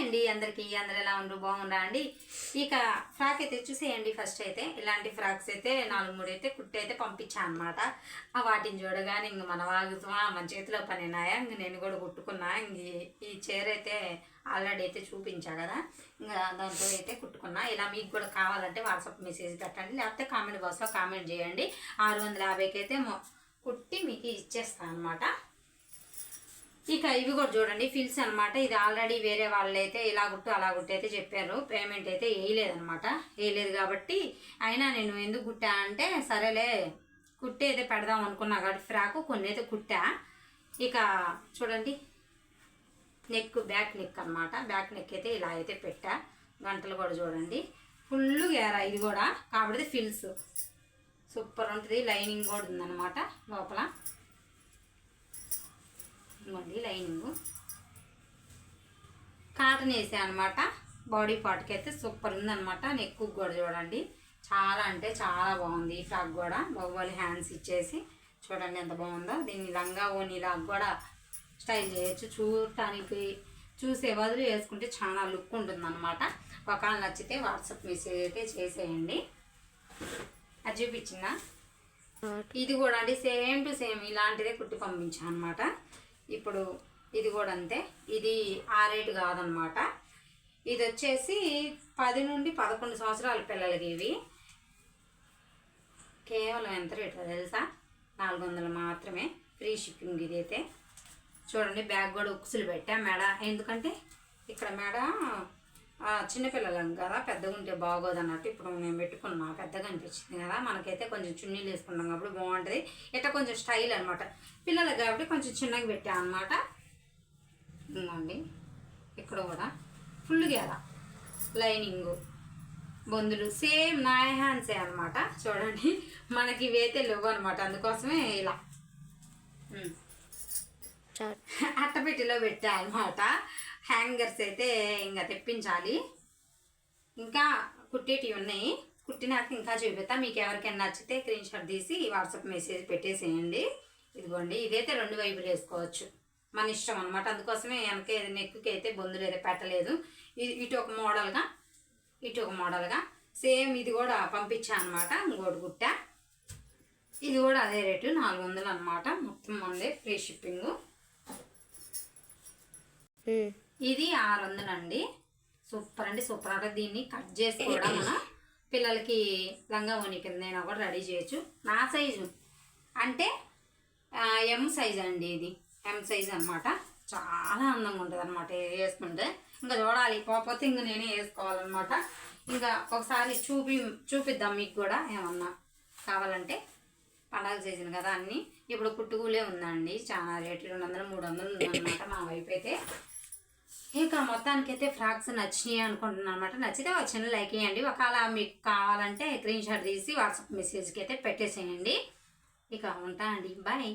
అండి అందరికీ అందరు ఎలా ఉండరు బాగుండా అండి? ఇక ఫ్రాక్ అయితే చూసేయండి ఫస్ట్ అయితే. ఇలాంటి ఫ్రాక్స్ అయితే నాలుగు మూడు అయితే కుట్టి అయితే పంపించాను అనమాట ఆ వాటిని చూడగానే ఇంక మన వాగుతామా మన చేతిలో పని నాయా ఇంక నేను కూడా కుట్టుకున్నా. ఇంక ఈ- చీర అయితే ఆల్రెడీ అయితే చూపించా కదా. ఇంకా దాంతో అయితే కుట్టుకున్నా. ఇలా మీకు కూడా కావాలంటే వాట్సాప్ మెసేజ్ పెట్టండి. లేకపోతే కామెంట్ బాక్స్లో కామెంట్ చేయండి. ఆరు వందల యాభైకి అయితే కుట్టి మీకు ఇచ్చేస్తాను అనమాట ఇక ఇవి కూడా చూడండి ఫిల్స్ అనమాట ఇది ఆల్రెడీ వేరే వాళ్ళు అయితే ఇలా గుట్టు అలా గుట్టు అయితే చెప్పారు. పేమెంట్ అయితే వేయలేదనమాట వేయలేదు కాబట్టి అయినా నేను ఎందుకు కుట్టా అంటే సరేలే కుట్టి అయితే పెడదాం అనుకున్నా కాబట్టి ఫ్రాక్ కొన్ని అయితే కుట్టా. ఇక చూడండి నెక్ బ్యాక్ నెక్ అనమాట బ్యాక్ నెక్ అయితే ఇలా అయితే పెట్టా. గంటలు కూడా చూడండి. ఫుల్ గేరా ఇది కూడా. కాబట్టి ఫిల్స్ సూపర్ ఉంటుంది. లైనింగ్ కూడా ఉందన్నమాట లోపల. ఇదిగోండి లైనింగ్. కాటన్ వేసా అనమాట బాడీ పార్ట్కి అయితే సూపర్ ఉందన్నమాట. నెక్ కూడా చూడండి. చాలా అంటే చాలా బాగుంది ఈ ఫ్రాక్ కూడా. బాహుబలి హ్యాండ్స్ ఇచ్చేసి చూడండి ఎంత బాగుందో. దీన్ని లంగా ఓనిలాగా కూడా స్టైల్ చేయొచ్చు. చూడటానికి చూసే బదులు వేసుకుంటే చాలా లుక్ ఉంటుంది అనమాట ఒకవేళ నచ్చితే వాట్సాప్ మెసేజ్ అయితే చేసేయండి. అది చూపించిందా? ఇది కూడా అండి. సేమ్ టు సేమ్ ఇలాంటిదే కుట్టి పంపించాను అనమాట ఇప్పుడు ఇది కూడా అంతే. ఇది ఆ రేటు కాదనమాట. ఇది వచ్చేసి పది నుండి పదకొండు సంవత్సరాల పిల్లలకి ఇవి. కేవలం ఎంత రేటు తెలుసా? నాలుగు వందలు మాత్రమే. ఫ్రీ షిప్పింగ్ ఇది అయితే. చూడండి బ్యాగ్ కూడా ఉక్సులు పెట్టా మెడ. ఎందుకంటే ఇక్కడ మెడ చిన్నపిల్లలం కదా పెద్దగా ఉంటే బాగోదు అన్నట్టు ఇప్పుడు నేను పెట్టుకున్నా. పెద్దగా అనిపించింది కదా మనకైతే కొంచెం చున్నీలు వేసుకున్నాం కాబట్టి బాగుంటుంది. ఇట్లా కొంచెం స్టైల్ అనమాట పిల్లలకు కాబట్టి కొంచెం చిన్నగా పెట్టా అనమాట ఉందండి ఇక్కడ కూడా ఫుల్గా ఎలా లైనింగ్ బొందులు సేమ్ నా హ్యాండ్సే అనమాట చూడండి మనకి ఇవైతే లేవు అనమాట అందుకోసమే ఇలా. ఉమ్. అట్టపెట్టిలో పెట్టా అనమాట హ్యాంగర్స్ అయితే ఇంకా తెప్పించాలి. ఇంకా కుట్టేటివి ఉన్నాయి. కుట్టినాక ఇంకా చూపిస్తా మీకు ఎవరికైనా నచ్చితే స్క్రీన్ షాట్ తీసి వాట్సాప్ మెసేజ్ పెట్టేసేయండి. ఇదిగోండి ఇదైతే రెండు వైపులు వేసుకోవచ్చు. మన ఇష్టం అనమాట అందుకోసమే వెనక నెక్కుకి అయితే బొందులు అయితే పెట్టలేదు. ఇది ఇటు ఒక మోడల్గా ఇటు ఒక మోడల్గా. సేమ్ ఇది కూడా పంపించాను అనమాట ఇంకోటి కుట్టా. ఇది కూడా అదే రేటు నాలుగు వందలు అనమాట మొత్తం ఉంది ఫ్రీ షిప్పింగు. ఇది ఆరు వందలు అండి సూపర్ అండి సూపర్. అంటే దీన్ని కట్ చేసి కూడా మనం. పిల్లలకి లంగా ఓని నేను కూడా రెడీ చేయొచ్చు. నా సైజు అంటే ఎం సైజ్ అండి ఇది. ఎం సైజ్ అన్నమాట. చాలా అందంగా ఉంటుంది అనమాట వేసుకుంటే. ఇంకా చూడాలి పోతే ఇంక నేనే వేసుకోవాలన్నమాట. ఇంకా ఒకసారి చూపి చూపిద్దాం మీకు కూడా ఏమన్నా కావాలంటే. పండగ సీజన్ కదా అన్నీ. ఇప్పుడు కుట్టుకూలే ఉందండి. చాలా రేట్లు రెండు వందలు మూడు వందలు ఉందన్నమాట మా వైపు అయితే. ఇక మొత్తానికి అయితే ఫ్రాక్స్ నచ్చినాయి అనుకుంటున్నాను అనమాట నచ్చితే ఒక చిన్న లైక్ చేయండి. ఒకవేళ మీకు కావాలంటే స్క్రీన్ షాట్ తీసి వాట్సాప్ మెసేజ్కి అయితే పెట్టేసేయండి. ఇక ఉంటా అండి. బాయ్.